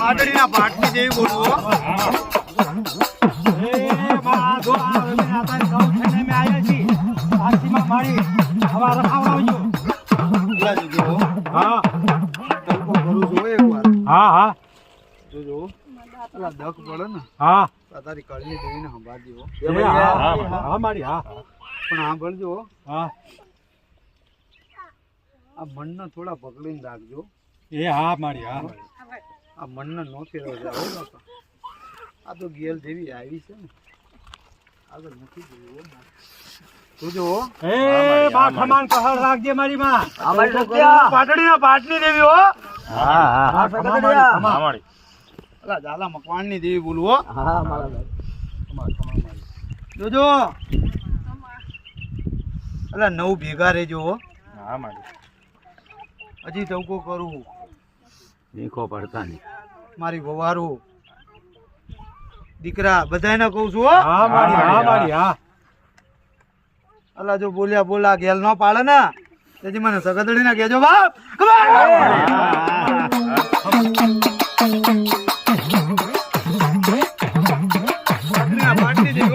આદડીના પાટની જેવી બોલવું હો. હો. જોજો પેલા દક પડે ને હા. તારી કળીએ જોઈને સંભાળજો હા. હા હા મારી હા. પણ સાંભળજો હો. આ મનને થોડા પકડીને રાખજો. એ હા મારી હા. આ મનને નો ફેરવો જાય આ તો ગેલ જેવી આવી છે ને. આગળ નથી જોયું. જોજો. એ બા ખમાન કહર રાખજે મારી માં અમારી પાટની દેવી હો. હા હા અલા ઝાલા મકવાણની દેવી બોલવો હા. મારા જોજો અલા નવ ભેગા રહેજો હો. હા મારી. હજી ટવકો કરું. નીખો પડતા નહીં. મારી વવારું. દીકરા બધાને કહું છું હા. મારી હા મારી હા. અલા જો બોલ્યા બોલા ગેલ ન પાડે ને તેથી મને સગદડી ના કેજો બાપ પાટડીના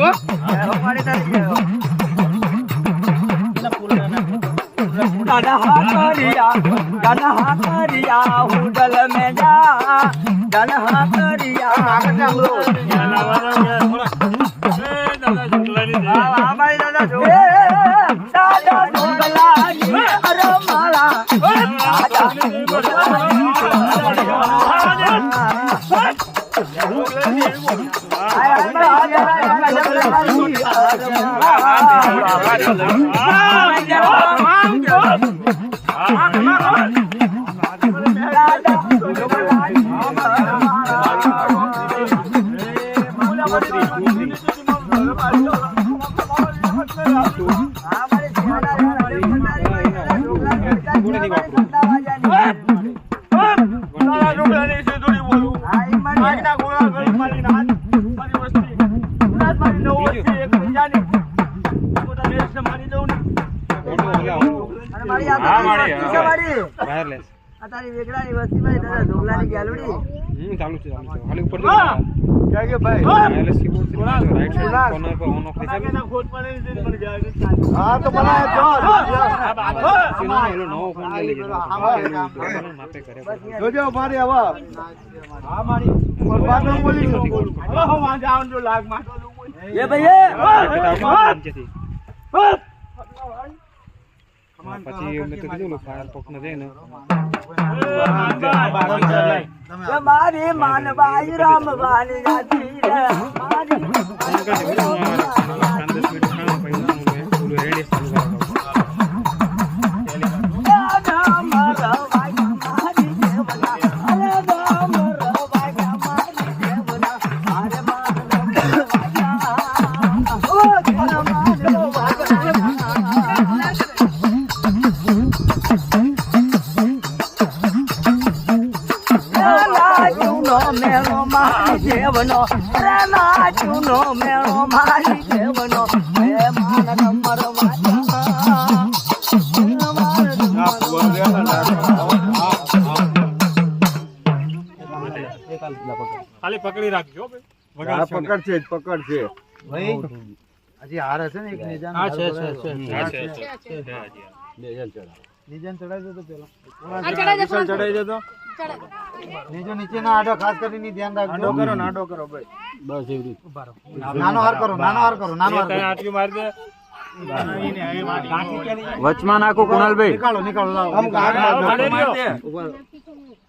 કરિયા દાદા હા કરિયા હોટલ મે જા દાદા હા કરિયા દાદા જો દાદા ઢોકલાની અરમાળા બોલું દાદા તારી વેગડાની વસ્તી માં દાદા ઢોકલાની ગેલુડી ક્યાં કે ભાઈ? હા તો જોજો મારી હવા. હા મારી. બરબાદ ન બોલી એ ભાઈ પછી અમે તો કીધું ફાયર પગ ને જઈને મારી માનવાઈ રામવાની જાતી રે મારી દેવનો રાના ચૂનો મેળો મારી દેવનો હે માન નંબર ખાલી પકડી રાખજો પકડ હજી હાર હશે ને એક છે, હાર છે, છે, છે. નિજાન ચડાવી દેતો પેલા. ચડાઈ દેતો નીચે નીચે ના આડો ખાસ કરીને ધ્યાન રાખજો. આડો કરો નાડો કરો ભાઈ બસ એવી રીતે. નાનો હાર કરો નાનો હાર કરો નાનો હાર આટલી મારી દે. વચમાં નાખો કુણાલભાઈ. નીકાળો નીકાળો લાવો.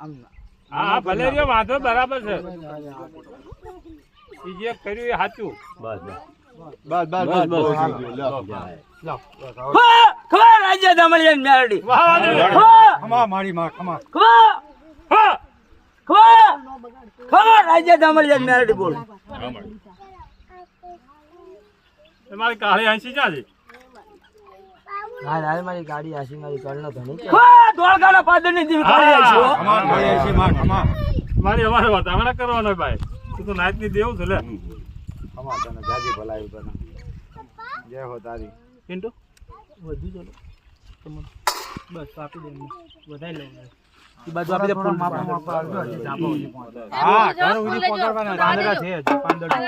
આમ હા ભલે રહ્યો વાંધો બરાબર છે. ઈ જે કર્યું એ સાચું. બસ બસ. બસ બસ. ખબર રાજ્ય દમણિયન મેરડી. વાહ વાહ ખબર ખમા મારી માં ખમા. હા ખબર ખબર રાજ્ય દમણિયન મેરડી બોલ. તમારી કાળી આંસી ક્યાં છે? હા હા મારી ગાડી આસી મારી કરનો ધણી ખબર દોડગાના પાદરની કાઢી આઈ છો ખમા મારી આંસી માં ખમા. મારી અમારે વાત હમણાં કરવાનો ભાઈ. તું તો નાતની દેવું છે લે. અમાર તને જાજી ભલાઈ તને જય હો તારી. પિન્ટુ? વધુ ચલો બસ આપી દે વધારે લઉં. એ બાજુ આપી દે ફૂલ માપ. માપ આવજો હજી ધાબો હા ઘર ઉડી પહોંચાડવાના પાંદડા છે પાંદડા.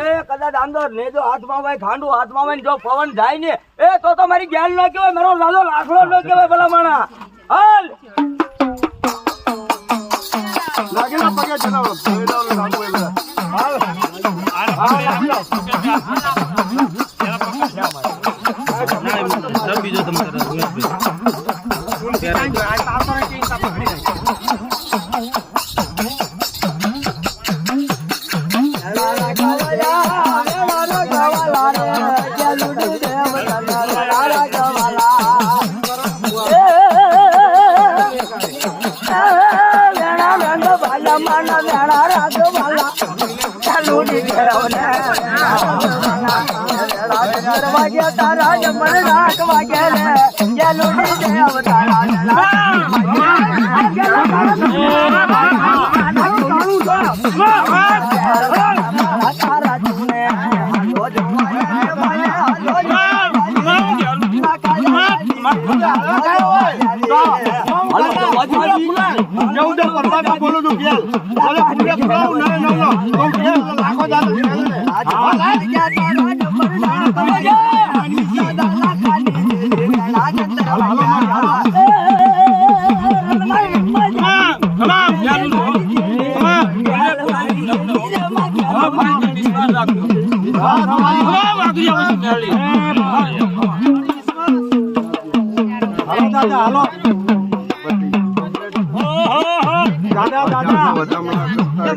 એ કદાચ આંદર ને જો હાથમાં ભાઈ ખાંડું હાથમાં ભાઈ જો પવન જાય ને એ તો તો મારી જ્ઞાન ન કહેવાય મારો લાલો લાખડો ન કહેવાય ભલા માણા હાલ. લાગેલા પગે ચલાવો. જમણ રાખ વાગે રે ગેલુડી દેવ તારા જુને ચૌદ પરવાના બોલું છું ઘેર. બોલે પૂરે પુરાવું નરે નવલો. તો ઘેર લાખો દાડો દાદા હાલો દાદા દાદા.